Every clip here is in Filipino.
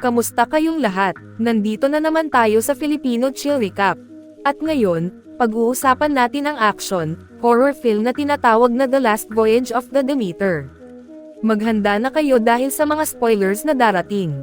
Kamusta kayong lahat? Nandito na naman tayo sa Filipino Chill Recap. At ngayon, pag-uusapan natin ang action, horror film na tinatawag na The Last Voyage of the Demeter. Maghanda na kayo dahil sa mga spoilers na darating.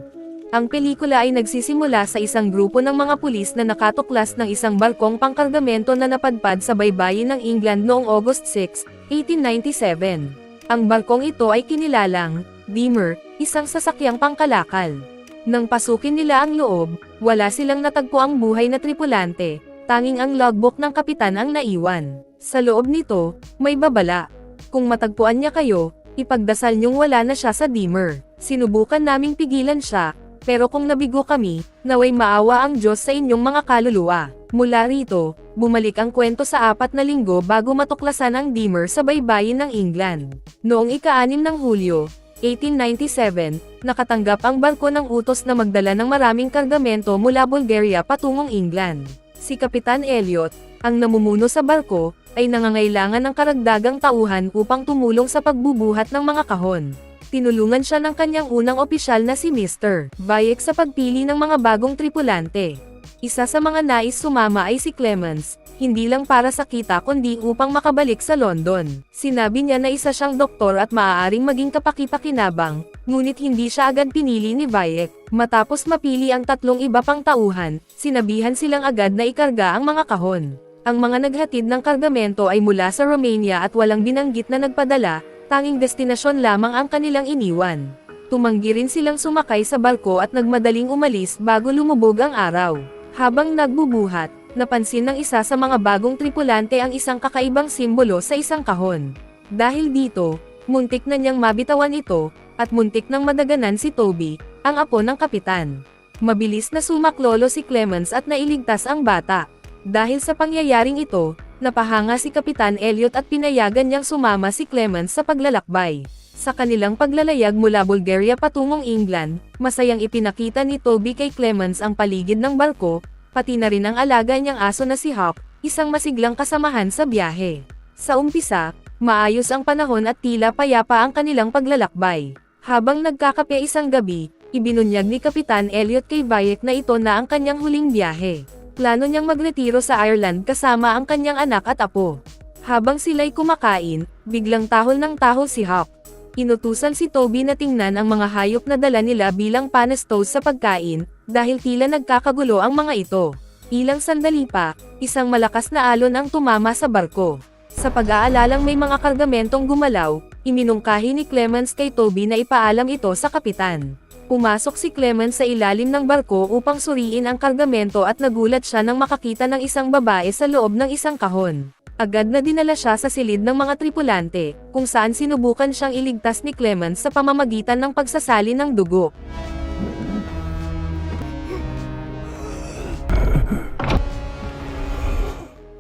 Ang pelikula ay nagsisimula sa isang grupo ng mga pulis na nakatuklas ng isang barkong pangkargamento na napadpad sa baybayin ng England noong August 6, 1897. Ang barkong ito ay kinilalang, Deemer, isang sasakyang pangkalakal. Nang pasukin nila ang loob, wala silang natagpo ang buhay na tripulante, tanging ang logbook ng kapitan ang naiwan. Sa loob nito, may babala. Kung matagpuan niya kayo, ipagdasal niyong wala na siya sa dimmer. Sinubukan naming pigilan siya, pero kung nabigo kami, naway maawa ang Diyos sa inyong mga kaluluwa. Mula rito, bumalik ang kwento sa apat na linggo bago matuklasan ang dimmer sa baybayin ng England. Noong ika-6 ng Hulyo, 1897, nakatanggap ang barko ng utos na magdala ng maraming kargamento mula Bulgaria patungong England. Si Kapitan Elliot, ang namumuno sa barko, ay nangangailangan ng karagdagang tauhan upang tumulong sa pagbubuhat ng mga kahon. Tinulungan siya ng kanyang unang opisyal na si Mr. Bayek sa pagpili ng mga bagong tripulante. Isa sa mga nais sumama ay si Clemens, hindi lang para sa kita kundi upang makabalik sa London. Sinabi niya na isa siyang doktor at maaaring maging kapaki-pakinabang, ngunit hindi siya agad pinili ni Bayek. Matapos mapili ang tatlong iba pang tauhan, sinabihan silang agad na ikarga ang mga kahon. Ang mga naghatid ng kargamento ay mula sa Romania at walang binanggit na nagpadala, tanging destinasyon lamang ang kanilang iniwan. Tumanggi rin silang sumakay sa barko at nagmadaling umalis bago lumubog ang araw. Habang nagbubuhat, napansin ng isa sa mga bagong tripulante ang isang kakaibang simbolo sa isang kahon. Dahil dito, muntik na niyang mabitawan ito, at muntik nang madaganan si Toby, ang apo ng kapitan. Mabilis na sumaklolo si Clemens at nailigtas ang bata. Dahil sa pangyayaring ito, napahanga si Kapitan Elliot at pinayagan niyang sumama si Clemens sa paglalakbay. Sa kanilang paglalayag mula Bulgaria patungong England, masayang ipinakita ni Toby kay Clemens ang paligid ng barko, pati na rin ang alaga niyang aso na si Hop, isang masiglang kasamahan sa biyahe. Sa umpisa, maayos ang panahon at tila payapa ang kanilang paglalakbay. Habang nagkakape isang gabi, ibinunyag ni Kapitan Elliot kay Bayek na ito na ang kanyang huling biyahe. Plano niyang magretiro sa Ireland kasama ang kanyang anak at apo. Habang sila'y kumakain, biglang tahol ng tahol si Hop. Inutusan si Toby na tingnan ang mga hayop na dala nila bilang panestos sa pagkain, dahil tila nagkakagulo ang mga ito. Ilang sandali pa, isang malakas na alon ang tumama sa barko. Sa pag-aalalang may mga kargamentong gumalaw, iminungkahi ni Clemens kay Toby na ipaalam ito sa kapitan. Pumasok si Clemens sa ilalim ng barko upang suriin ang kargamento at nagulat siya nang makakita ng isang babae sa loob ng isang kahon. Agad na dinala siya sa silid ng mga tripulante, kung saan sinubukan siyang iligtas ni Clemens sa pamamagitan ng pagsasali ng dugo.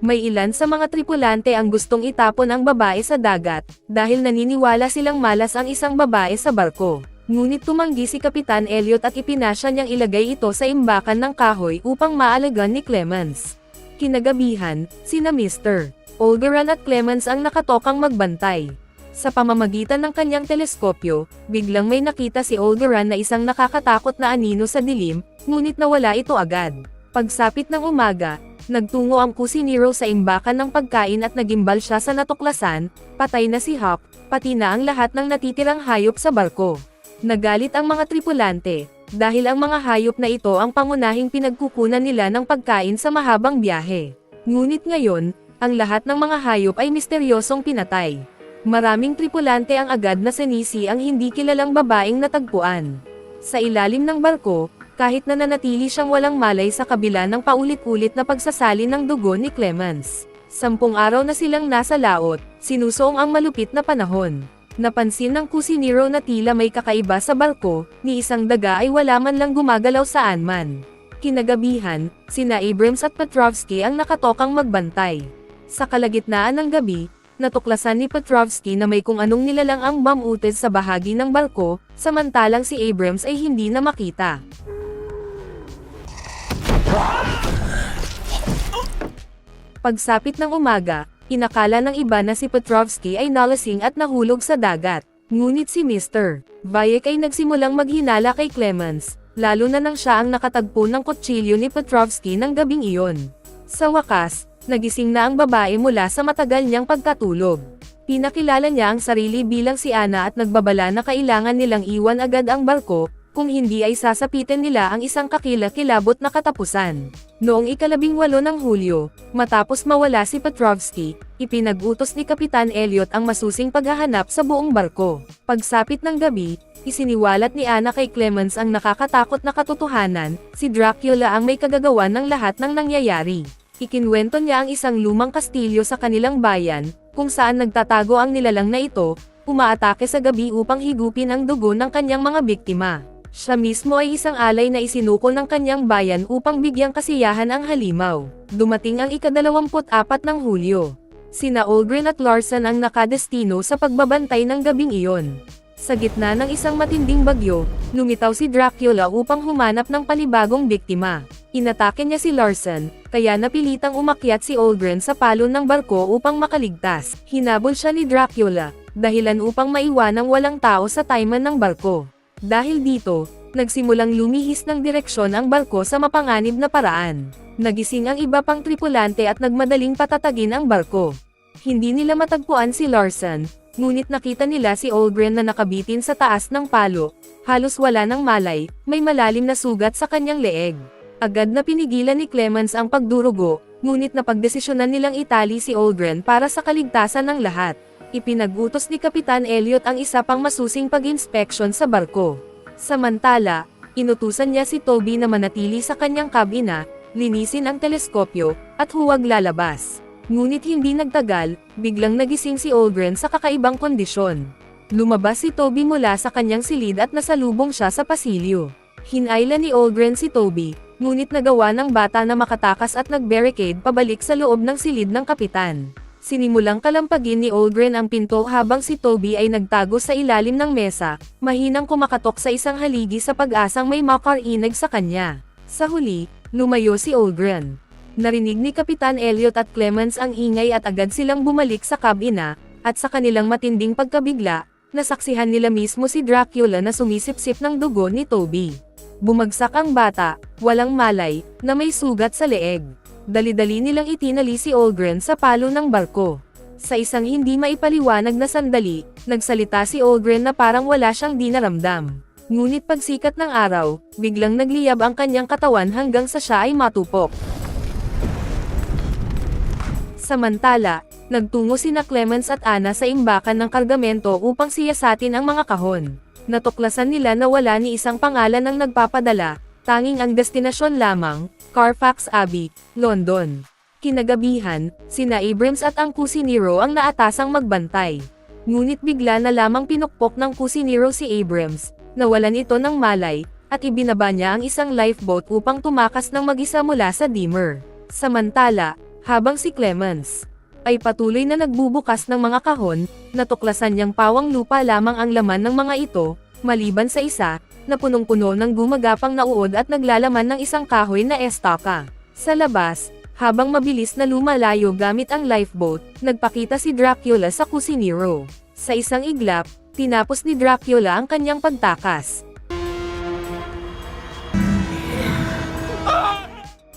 May ilan sa mga tripulante ang gustong itapon ang babae sa dagat, dahil naniniwala silang malas ang isang babae sa barko. Ngunit tumanggi si Kapitan Elliot at ipinasya niyang ilagay ito sa imbakan ng kahoy upang maalagan ni Clemens. Kinagabihan, sina Mr. Olgeran at Clemens ang nakatokang magbantay. Sa pamamagitan ng kanyang teleskopyo, biglang may nakita si Olgeran na isang nakakatakot na anino sa dilim, ngunit nawala ito agad. Pagsapit ng umaga, nagtungo ang kusiniro sa imbakan ng pagkain at nagimbal siya sa natuklasan, patay na si Hop, pati na ang lahat ng natitirang hayop sa barko. Nagalit ang mga tripulante, dahil ang mga hayop na ito ang pangunahing pinagkukunan nila ng pagkain sa mahabang biyahe. Ngunit ngayon, ang lahat ng mga hayop ay misteryosong pinatay. Maraming tripulante ang agad na sinisi ang hindi kilalang babaeng natagpuan. Sa ilalim ng barko, kahit na nanatili siyang walang malay sa kabila ng paulit-ulit na pagsasali ng dugo ni Clemens. Sampung araw na silang nasa laot, sinusoong ang malupit na panahon. Napansin ng kusiniro na tila may kakaiba sa barko, ni isang daga ay wala man lang gumagalaw saan man. Kinagabihan, sina Abrams at Petrovsky ang nakatokang magbantay. Sa kalagitnaan ng gabi, natuklasan ni Petrovsky na may kung anong nilalang ang bomb uted sa bahagi ng barko, samantalang si Abrams ay hindi na makita. Pagsapit ng umaga, inakala ng iba na si Petrovsky ay nalasing at nahulog sa dagat. Ngunit si Mr. Bayek ay nagsimulang maghinala kay Clemens, lalo na nang siya ang nakatagpo ng kutsilyo ni Petrovsky ng gabing iyon. Sa wakas, nagising na ang babae mula sa matagal niyang pagkatulog. Pinakilala niya ang sarili bilang si Ana at nagbabala na kailangan nilang iwan agad ang barko, kung hindi ay sasapitin nila ang isang kakila-kilabot na katapusan. Noong ikalabing walo ng Hulyo, matapos mawala si Petrovsky, ipinag-utos ni Kapitan Elliot ang masusing paghahanap sa buong barko. Pagsapit ng gabi, isiniwalat ni Ana kay Clemens ang nakakatakot na katotohanan, si Dracula ang may kagagawan ng lahat ng nangyayari. Ikinwento niya ang isang lumang kastilyo sa kanilang bayan, kung saan nagtatago ang nilalang na ito, umaatake sa gabi upang higupin ang dugo ng kanyang mga biktima. Siya mismo ay isang alay na isinuko ng kanyang bayan upang bigyang kasiyahan ang halimaw. Dumating ang ikadalawamput-apat ng Hulyo. Sina Olgren at Larson ang nakadestino sa pagbabantay ng gabing iyon. Sa gitna ng isang matinding bagyo, lumitaw si Dracula upang humanap ng panibagong biktima. Inatake niya si Larson, kaya napilitang umakyat si Olgren sa palon ng barko upang makaligtas. Hinabol siya ni Dracula, dahilan upang maiwanang walang tao sa taiman ng barko. Dahil dito, nagsimulang lumihis ng direksyon ang barko sa mapanganib na paraan. Nagising ang iba pang tripulante at nagmadaling patatagin ang barko. Hindi nila matagpuan si Larson, ngunit nakita nila si Olgren na nakabitin sa taas ng palo, halos wala ng malay, may malalim na sugat sa kanyang leeg. Agad na pinigilan ni Clemens ang pagdurugo, ngunit napagdesisyonan nilang itali si Olgren para sa kaligtasan ng lahat. Ipinagutos ni Kapitan Elliot ang isa pang masusing pag-inspeksyon sa barko. Samantala, inutusan niya si Toby na manatili sa kanyang kabina, linisin ang teleskopyo, at huwag lalabas. Ngunit hindi nagtagal, biglang nagising si Olgren sa kakaibang kondisyon. Lumabas si Toby mula sa kanyang silid at nasalubong siya sa pasilyo. Hinayla ni Olgren si Toby, ngunit nagawa ng bata na makatakas at nag-barricade pabalik sa loob ng silid ng kapitan. Sinimulang kalampagin ni Olgren ang pinto habang si Toby ay nagtago sa ilalim ng mesa, mahinang kumakatok sa isang haligi sa pag-asang may makarinig sa kanya. Sa huli, lumayo si Olgren. Narinig ni Kapitan Elliot at Clemens ang ingay at agad silang bumalik sa kabina, at sa kanilang matinding pagkabigla, nasaksihan nila mismo si Dracula na sumisipsip ng dugo ni Toby. Bumagsak ang bata, walang malay, na may sugat sa leeg. Dali-dali nilang itinali si Olgren sa palo ng barko. Sa isang hindi maipaliwanag na sandali, nagsalita si Olgren na parang wala siyang dinaramdam. Ngunit pagsikat ng araw, biglang nagliyab ang kanyang katawan hanggang sa siya ay matupok. Samantala, nagtungo sina Clemens at Ana sa imbakan ng kargamento upang siyasatin ang mga kahon. Natuklasan nila na wala ni isang pangalan ang nagpapadala, tanging ang destinasyon lamang, Carfax Abbey, London. Kinagabihan, sina Abrams at ang kusinero ang naatasang magbantay. Ngunit bigla na lamang pinukpok ng kusinero si Abrams, nawalan ito ng malay, at ibinaba niya ang isang lifeboat upang tumakas ng mag-isa mula sa dimmer. Samantala, habang si Clemens ay patuloy na nagbubukas ng mga kahon, natuklasan niyang pawang lupa lamang ang laman ng mga ito, maliban sa isa, na punong-puno ng gumagapang na uod at naglalaman ng isang kahoy na estaka. Sa labas, habang mabilis na lumalayo gamit ang lifeboat, nagpakita si Dracula sa kusinero. Sa isang iglap, tinapos ni Dracula ang kanyang pagtakas.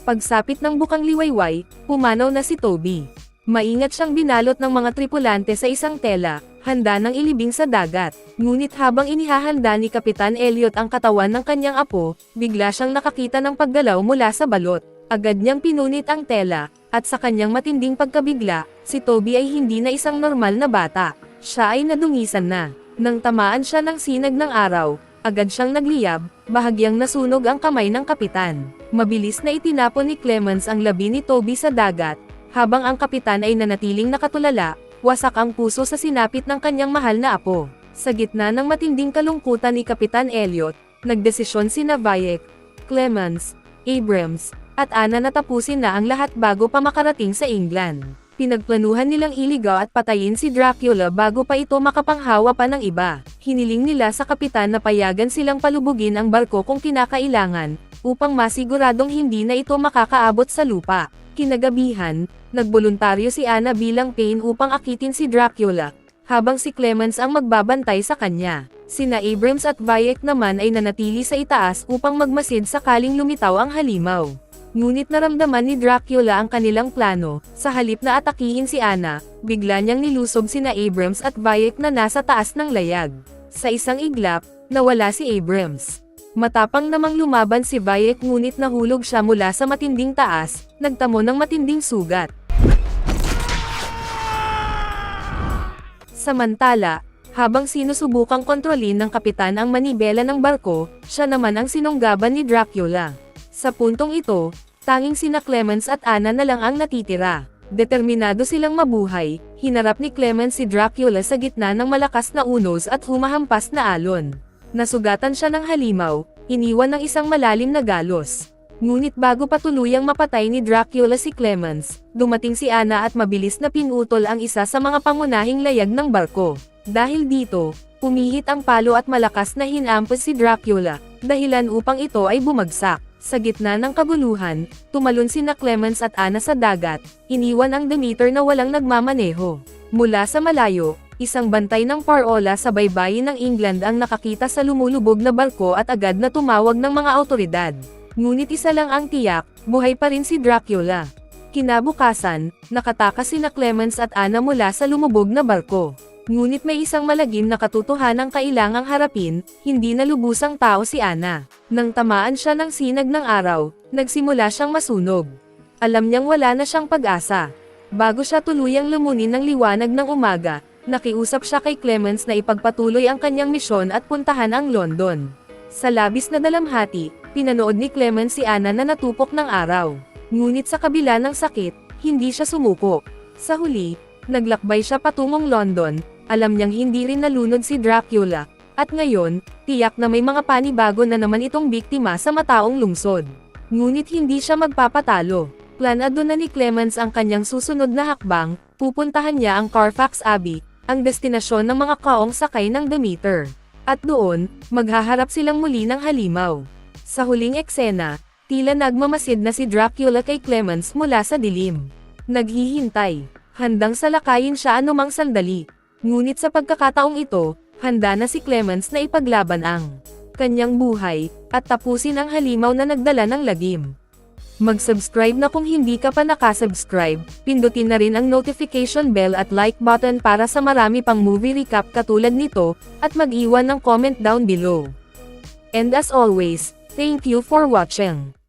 Pagsapit ng bukang liwayway, pumanaw na si Toby. Maingat siyang binalot ng mga tripulante sa isang tela, handa ng ilibing sa dagat. Ngunit habang inihahanda ni Kapitan Elliot ang katawan ng kanyang apo, bigla siyang nakakita ng paggalaw mula sa balot. Agad niyang pinunit ang tela, at sa kanyang matinding pagkabigla, si Toby ay hindi na isang normal na bata. Siya ay nadungisan na. Nang tamaan siya ng sinag ng araw, agad siyang nagliyab, bahagyang nasunog ang kamay ng kapitan. Mabilis na itinapon ni Clemens ang labi ni Toby sa dagat, habang ang kapitan ay nanatiling nakatulala, wasak ang puso sa sinapit ng kanyang mahal na apo. Sa gitna ng matinding kalungkutan ni Kapitan Elliot, nagdesisyon si Navayek, Clemens, Abrams, at Ana na tapusin na ang lahat bago pa makarating sa England. Pinagplanuhan nilang iligaw at patayin si Dracula bago pa ito makapanghawa pa ng iba. Hiniling nila sa kapitan na payagan silang palubugin ang barko kung kinakailangan, upang masiguradong hindi na ito makakaabot sa lupa. Kinagabihan, nagboluntaryo si Ana bilang Payne upang akitin si Dracula, habang si Clemens ang magbabantay sa kanya. Sina Abrams at Bayek naman ay nanatili sa itaas upang magmasid sakaling lumitaw ang halimaw. Ngunit naramdaman ni Dracula ang kanilang plano, sa halip na atakihin si Anna, bigla niyang nilusob sina Abrams at Bayek na nasa taas ng layag. Sa isang iglap, nawala si Abrams. Matapang namang lumaban si Bayek ngunit nahulog siya mula sa matinding taas, nagtamo ng matinding sugat. Samantala, habang sinusubukang kontrolin ng kapitan ang manibela ng barko, siya naman ang sinunggaban ni Dracula. Sa puntong ito, tanging sina Clemens at Anna na lang ang natitira. Determinado silang mabuhay, hinarap ni Clemens si Dracula sa gitna ng malakas na unos at humahampas na alon. Nasugatan siya ng halimaw, iniwan ng isang malalim na galos. Ngunit bago pa tuluyang mapatay ni Dracula si Clemens, dumating si Anna at mabilis na pinutol ang isa sa mga pangunahing layag ng barko. Dahil dito, pumihit ang palo at malakas na hinampas si Dracula, dahilan upang ito ay bumagsak. Sa gitna ng kabuluhan, tumalon sina Clemens at Anna sa dagat, iniwan ang Demeter na walang nagmamaneho. Mula sa malayo, isang bantay ng parola sa baybayin ng England ang nakakita sa lumulubog na barko at agad na tumawag ng mga autoridad. Ngunit isa lang ang tiyak, buhay pa rin si Dracula. Kinabukasan, nakatakas sina Clemens at Anna mula sa lumubog na barko. Ngunit may isang malagim na katotohanang kailangang harapin, hindi na lubusang tao si Ana. Nang tamaan siya ng sinag ng araw, nagsimula siyang masunog. Alam niyang wala na siyang pag-asa. Bago siya tuluyang lumunin ng liwanag ng umaga, nakiusap siya kay Clemens na ipagpatuloy ang kanyang misyon at puntahan ang London. Sa labis na dalamhati, pinanood ni Clemens si Ana na natupok ng araw. Ngunit sa kabila ng sakit, hindi siya sumuko. Sa huli, naglakbay siya patungong London, alam niyang hindi rin nalunod si Dracula, at ngayon, tiyak na may mga panibago na naman itong biktima sa mataong lungsod. Ngunit hindi siya magpapatalo. Planado na ni Clemens ang kanyang susunod na hakbang, pupuntahan niya ang Carfax Abbey, ang destinasyon ng mga kaong sakay ng Demeter. At doon, maghaharap silang muli ng halimaw. Sa huling eksena, tila nagmamasid na si Dracula kay Clemens mula sa dilim. Naghihintay, handang salakayin siya anumang sandali. Ngunit sa pagkakataong ito, handa na si Clemens na ipaglaban ang kanyang buhay, at tapusin ang halimaw na nagdala ng lagim. Mag-subscribe na kung hindi ka pa nakasubscribe, pindutin na rin ang notification bell at like button para sa marami pang movie recap katulad nito, at mag-iwan ng comment down below. And as always, thank you for watching.